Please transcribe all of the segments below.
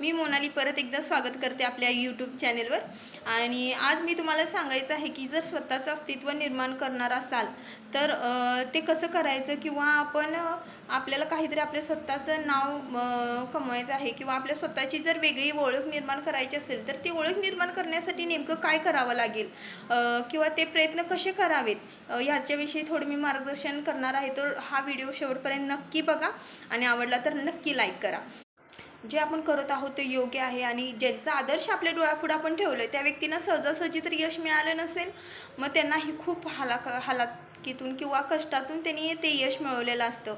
मी मोनाली परत एकदा स्वागत करते आपल्या यूट्यूब चॅनेलवर आणि आज मी तुम्हाला सांगायचं आहे की जर स्वतःचं अस्तित्व निर्माण करणार असाल तर ते कसं करायचं किंवा आपण आपल्याला काहीतरी आपल्या स्वतःचं नाव कमवायचं आहे किंवा आपल्या स्वतःची जर वेगळी ओळख निर्माण करायची असेल तर ती ओळख निर्माण करण्यासाठी नेमकं काय करावं लागेल? किंवा ते प्रयत्न कसे करावेत? ह्याच्याविषयी थोडं मी मार्गदर्शन करणार आहे तर हा व्हिडिओ शेवटपर्यंत नक्की बघा आणि आवडला तर नक्की लाईक करा. जे आपण करत आहोत ते योग्य आहे आणि ज्यांचा आदर्श आपल्या डोळ्यापुढे आपण ठेवलं आहे त्या व्यक्तींना सहजासहजी तर यश मिळालं नसेल मग त्यांनाही खूप हाला हालात हालाकीतून किंवा कष्टातून त्यांनी ते यश मिळवलेलं असतं.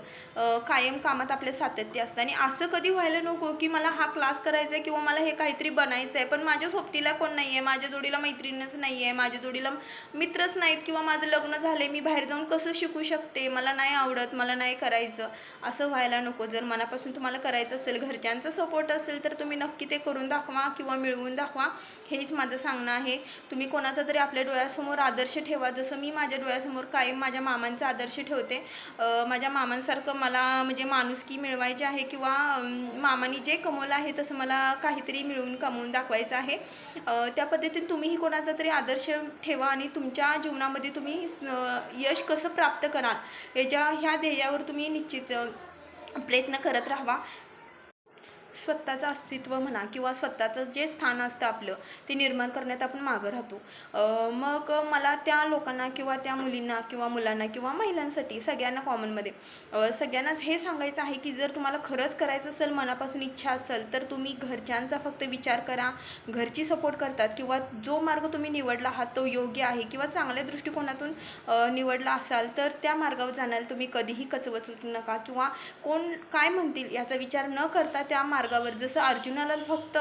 कायम कामात आपलं सातत्य असतं. आणि असं कधी व्हायला नको की मला हा क्लास करायचा आहे किंवा मला हे काहीतरी बनायचं आहे पण माझ्या सोबतीला कोण नाही आहे माझ्या जोडीला मैत्रिणच नाही आहे माझ्या जोडीला मित्रच नाहीत किंवा माझं लग्न झालं मी बाहेर जाऊन कसं शिकू शकते? मला नाही आवडत मला नाही करायचं. असं व्हायला नको. जर मनापासून तुम्हाला करायचं असेल घरच्यांचा सपोर्ट असेल तर तुम्ही नक्की ते करून दाखवा किंवा मिळवून दाखवा. हेच माझं सांगणं आहे. तुम्ही कोणाचा तरी आपल्या डोळ्यासमोर आदर्श ठेवा. जसं मी माझ्या डोळ्यासमोर कायम माझ्या मामांचा आदर्श ठेवते. माझ्या मामांसारखं मला म्हणजे माणुसकी मिळवायची आहे किंवा अं, मामांनी जे कमवलं आहे तसं मला काहीतरी मिळवून कमवून दाखवायचं आहे. त्या पद्धतीने तुम्हीही कोणाचा तरी आदर्श ठेवा आणि तुमच्या जीवनामध्ये तुम्ही यश कसं प्राप्त कराल याच्या ह्या ध्येयावर तुम्ही निश्चित प्रयत्न करत राहावा. स्वतःचं अस्तित्व म्हणा किंवा स्वतःचं जे स्थान असतं आपलं ते निर्माण करण्यात आपण मागं राहतो. मग मला त्या लोकांना किंवा त्या मुलींना किंवा मुलांना किंवा महिलांसाठी सगळ्यांना कॉमनमध्ये सगळ्यांनाच हे सांगायचं आहे की जर तुम्हाला खरंच करायचं असेल मनापासून इच्छा असेल तर तुम्ही घरच्यांचा फक्त विचार करा घरची सपोर्ट करतात किंवा जो मार्ग तुम्ही निवडला आहात तो योग्य आहे किंवा चांगल्या दृष्टिकोनातून निवडला असाल तर त्या मार्गावर जाण्याला तुम्ही कधीही कचवचू नका किंवा कोण काय म्हणतील याचा विचार न करता त्या मार्ग मार्गावर जसं अर्जुनाला फक्त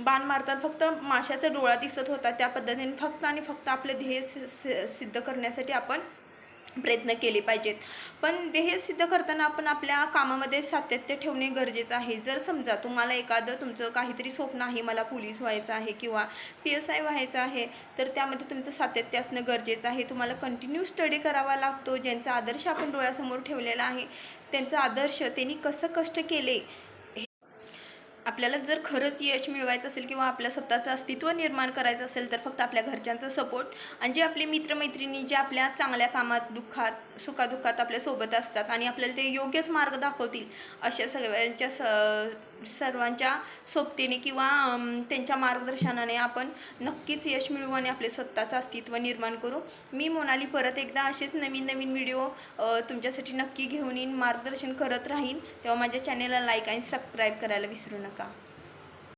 बाण मारताना फक्त माशाचा डोळा दिसत होता त्या पद्धतीने फक्त आणि फक्त आपले ध्येय सि- सिद्ध करण्यासाठी आपण प्रयत्न केले पाहिजेत. पण ध्येय सिद्ध करताना आपण आपल्या कामामध्ये सातत्य ठेवणे गरजेचं आहे. जर समजा तुम्हाला एखादं तुमचं काहीतरी स्वप्न आहे मला पोलीस व्हायचं आहे किंवा पी एस आय व्हायचं आहे तर त्यामध्ये तुमचं सातत्य असणं गरजेचं आहे. तुम्हाला कंटिन्यू स्टडी करावा लागतो. ज्यांचा आदर्श आपण डोळ्यासमोर ठेवलेला आहे त्यांचा आदर्श त्यांनी कसं कष्ट केले आपल्याला जर खरंच यश मिळवायचं असेल किंवा आपल्या स्वतःचं अस्तित्व निर्माण करायचं असेल तर फक्त आपल्या घरच्यांचा सपोर्ट आणि जे आपले मित्रमैत्रिणी जे आपल्या चांगल्या कामात दुःखात सुखादुःखात आपल्यासोबत असतात आणि आपल्याला ते योग्यच मार्ग दाखवतील अशा सगळ्यांच्या स सर्वांच्या सोबतीने किंवा त्यांच्या मार्गदर्शनाने आपण नक्कीच यश मिळवू आणि आपले स्वतःचं अस्तित्व निर्माण करू. मी मोनाली परत एकदा असेच नवीन नवीन व्हिडिओ तुमच्यासाठी नक्की घेऊन येईन मार्गदर्शन करत राहीन. तेव्हा माझ्या चॅनेलला लाईक आणि सबस्क्राईब करायला विसरू नका.